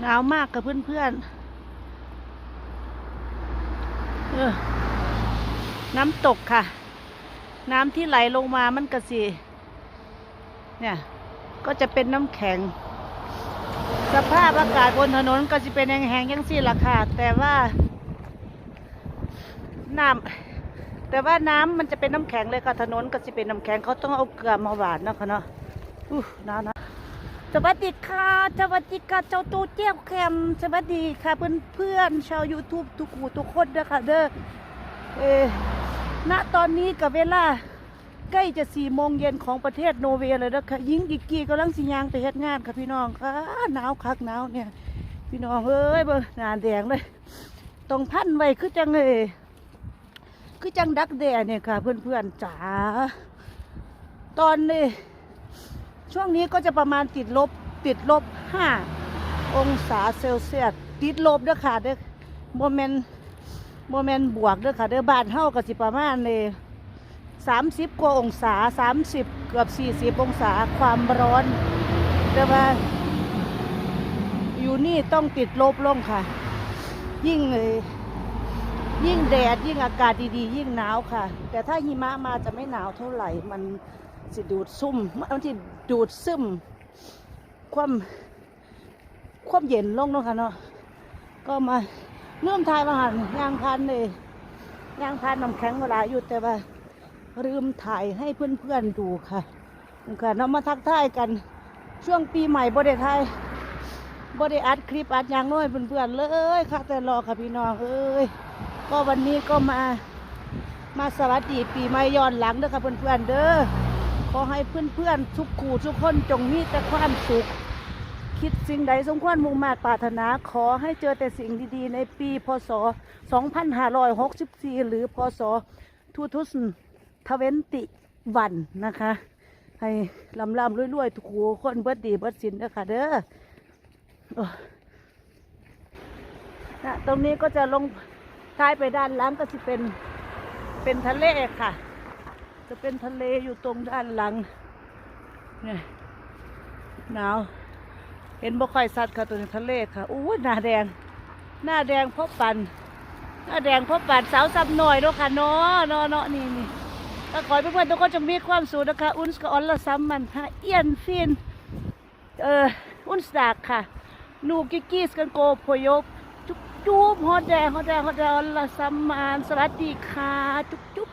หนาวมากกับเพื่อนๆเออน้ำตกค่ะ น้ำที่ไหลลงมามันกระสีเนี่ย ก็จะเป็นน้ำแข็ง สภาพอากาศบนถนนก็จะเป็นแห้งๆยังสี่ละค่ะ แต่ว่าน้ำแต่ว่าน้ำมันจะเป็นน้ำแข็งเลยค่ะ ถนนก็จะเป็นน้ำแข็งเขาต้องเอาเกลือมาหวานนะค่ะเนาะอู้หนาวนะ สวัสดีค่ะ สวัสดีค่ะ เจ้าตูเจ้าแคม สวัสดีค่ะเพื่อนเพื่อนชาว YouTube ทุกหูทุกคนเด้อค่ะเด้อเอณตอนนี้กับเวลา ใกล้จะสี่โมงเย็นของประเทศโนเวย์เลยนะคะยิงกิกกี้กำลังสิยางไปเฮ็ดงานค่ะพี่น้องค่ะหนาวคักหนาวเนี่ย พี่น้องเอ้ยเบิ่งหนาแดงเลยต้องพันไว้คือจังเลยคือจังดักแด่เนี่ยค่ะ เพื่อนๆจ๋าตอนนี้ ช่วงนี้ก็จะประมาณติดลบติดลบห้าองศาเซลเซียสติดลบเด้อค่ะเด้อโมเมนโมเมนบวกเด้อค่ะเด้อบ้านเฮาก็สิประมาณเลยสามสิบกว่าองศาสามสิบเกือบสี่สิบองศาความร้อน แต่ว่า อยู่นี่ต้องติดลบลงค่ะ ยิ่งเลยยิ่งแดดยิ่งอากาศดีๆ ยิ่งหนาวค่ะ แต่ถ้าหิมะมาจะไม่หนาวเท่าไหร่มัน สิดูดซุ่มมันสิดูดซึมความความเย็นลงเนาะค่ะเนาะก็มาเริ่มทายมาหันยางพันเลยยางพันน้ำแข็งเวลาอยู่แต่ว่าลืมถ่ายให้เพื่อนๆดูค่ะค่ะนำมาทักทายกันช่วงปีใหม่บ่ได้ถ่ายบ่ได้อัดคลิปอัดยังน้อยเพื่อนๆเลยค่ะ แต่รอค่ะพี่น้องเอ้ยก็วันนี้ก็มามาสวัสดีปีใหม่ย้อนหลังเด้อค่ะเพื่อนๆเด้อ ขอให้เพื่อนๆทุกคู่ทุกคนจงมีแต่ความสุข คิดสิ่งใดสมควรมุ่งมาตรปรารถนา ขอให้เจอแต่สิ่งดีๆ ในปีพศ 2564 หรือพศ2000ทเวนติวันนะคะ ให้ลำลำรวยๆทุกคนเบิดดีเบิดสินเด้อค่ะเด้อนะตรงนี้ก็จะลงท้ายไปด้านหลังก็จะเป็นเป็นทะเลค่ะ จะเป็นทะเลอยู่ตรงด้านหลังเนี่ยหนาว เห็นบ่ค่อยสัตว์ค่ะตัวนี้ทะเลค่ะอู้หน้าแดง หน้าแดงเพราะปันหน้าแดงเพราะปันสาวซ้ำหน่อยเนาะค่ะเนาะเนาะเนาะนี่นี่ก็ขอให้เพื่อนๆทุกคนจงมีความสุขนะคะอุ้นส์กับออลละซัมมันฮะเอียนฟินเอ่ออุ้นส์ดากค่ะนูกิกิสกันโกโพยบจุ๊บจุ๊บฮอดแดงฮอดแดงฮอดแดงออลละซัมมันสวัสดีค่ะจุ๊บจุ๊บ